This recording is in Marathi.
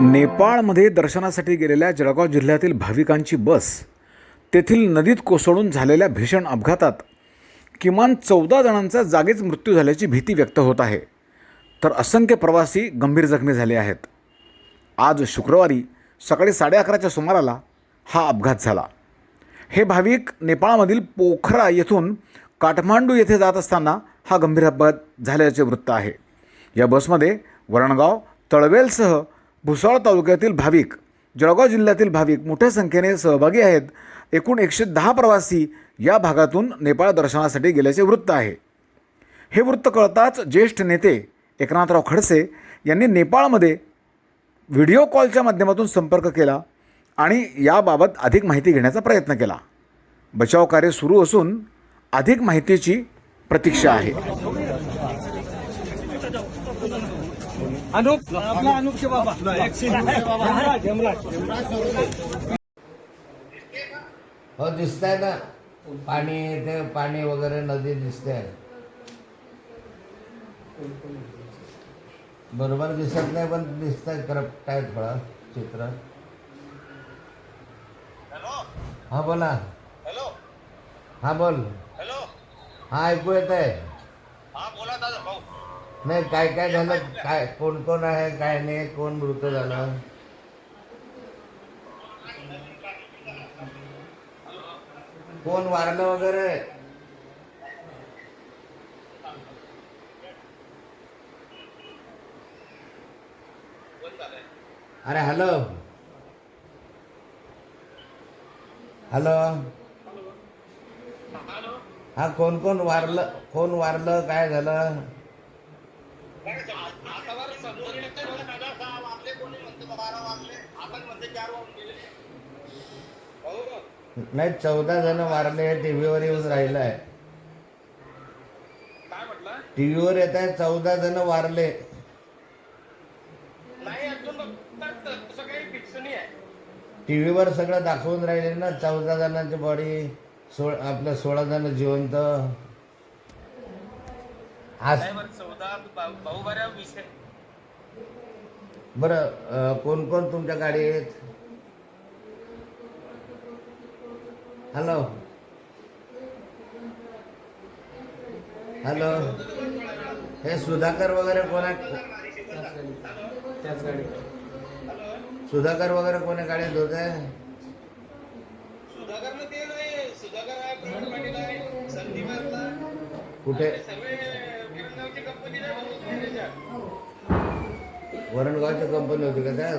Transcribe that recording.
नेपाळमध्ये दर्शनासाठी गेलेल्या जळगाव जिल्ह्यातील भाविकांची बस तेथील नदीत कोसळून झालेल्या भीषण अपघातात किमान चौदा जणांचा जागीच मृत्यू झाल्याची भीती व्यक्त होत आहे. तर असंख्य प्रवासी गंभीर जखमी झाले आहेत. आज शुक्रवारी सकाळी साडे अकराच्या सुमाराला हा अपघात झाला. हे भाविक नेपाळमधील पोखरा येथून काठमांडू येथे जात असताना हा गंभीर अपघात झाल्याचे वृत्त आहे. या बसमध्ये वरणगाव तळवेलसह भुसावळ तालुक्यातील भाविक जळगाव जिल्ह्यातील भाविक मोठ्या संख्येने सहभागी आहेत. एकूण एकशे दहा प्रवासी या भागातून नेपाळ दर्शनासाठी गेल्याचे वृत्त आहे. हे वृत्त कळताच ज्येष्ठ नेते एकनाथराव खडसे यांनी नेपाळमध्ये व्हिडिओ कॉलच्या माध्यमातून संपर्क केला आणि याबाबत अधिक माहिती घेण्याचा प्रयत्न केला. बचाव कार्य सुरू असून अधिक माहितीची प्रतीक्षा आहे. अनुप आपला अनुप बाबा. हो दिसतंय ना. पाणी ते पाणी वगैरे नदी दिसते बरोबर दिसत नाही पण दिसतंय करप्ट आहेत थोडं चित्र. हा बोला. हॅलो? हा बोल. हॅलो? हा ऐकू येत आहे हा बोला दादा भाऊ. नाही काय काय झालं? काय कोण कोण आहे काय नाही कोण मृत झालं? कोण वारलं वगैरे? अरे हॅलो. हॅलो. हा कोण कोण वारलं कोण वारलं काय झालं? आतावर समजून येते मला दादा सहा वाजले कोणी म्हणते बारा वाजले आपण म्हणते चार वाजून गेले हो नाही चौदा जण वारले टी व्हीवर येऊन राहिलं आहे काय म्हटलं? टी व्हीवर येत आहे चौदा जण वारले नाही अजून फक्त तसं काही फिक्स नाही आहे. टी व्हीवर सगळं दाखवून राहिले ना चौदा जणांची बॉडी सोळ आपल्या सोळा जण जिवंत. आज बरं कोण कोण तुमच्या गाडीत? हॅलो हॅलो हे सुधाकर वगैरे कोण आहे सुधाकर वगैरे कोणी गाडीत होते सुधाकर भाऊ मॅनेजर वरणगावची कंपनी होती का त्यात